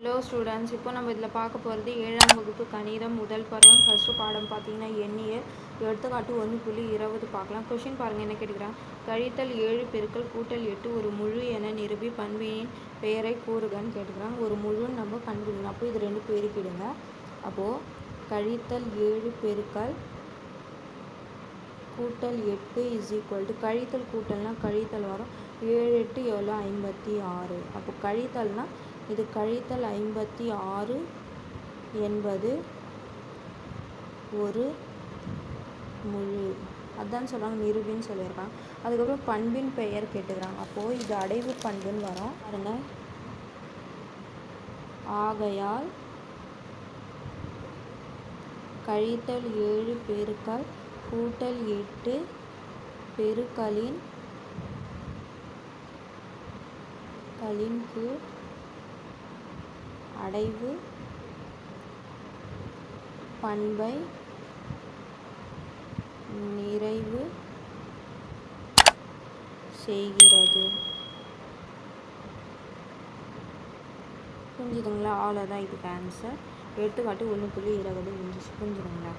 Hello students இப்போ நம்ம இதில் பார்க்க போகிறது ஏழாம் வகுப்பு கணிதம் முதல் பருவம். ஃபஸ்ட்டு பாடம் பார்த்தீங்கன்னா எண்ணியல். எடுத்துக்காட்டு ஒன்று புள்ளி இருபது பார்க்கலாம். கொஷின் பாருங்கள் என்ன கேட்குறான் கழித்தல் ஏழு பெருக்கல் கூட்டல் எட்டு ஒரு முழு என நிரூபி பண்பின் பெயரை கூறுகன்னு கேட்டுக்கிறாங்க ஒரு முழுன்னு நம்ம கண்டுபிடிக்கணும். அப்போ இது ரெண்டு பெருக்கிடுங்க. அப்போது கழித்தல் ஏழு பெருக்கல் கூட்டல் எட்டு இஸ் ஈக்குவல் டு கழித்தல் கூட்டல்னால் கழித்தல் வரும். ஏழு எட்டு எவ்வளோ ஐம்பத்தி ஆறு. அப்போ கழித்தல்னால் இது கழித்தல் ஐம்பத்தி ஆறு என்பது ஒரு முழு. அதான் சொல்கிறாங்க நிரூபின்னு சொல்லியிருக்காங்க. அதுக்கப்புறம் பண்பின் பெயர் கேட்டுக்கிறாங்க. அப்போது இது அடைவு பண்புன்னு வரும். பாருங்க. ஆகையால் கழித்தல் ஏழு பெருக்கல் கூட்டல் எட்டு பெருக்களின் கலின் கீழ் அடைவு பண்பை நிறைவு செய்கிறது. புரிஞ்சுதுங்களா? அவ்வளோதான் இதுக்கு ஆன்சர் எடுத்துக்காட்டு ஒன்று புள்ளி இருபது முடிஞ்சிச்சு புரிஞ்சுதுங்களா?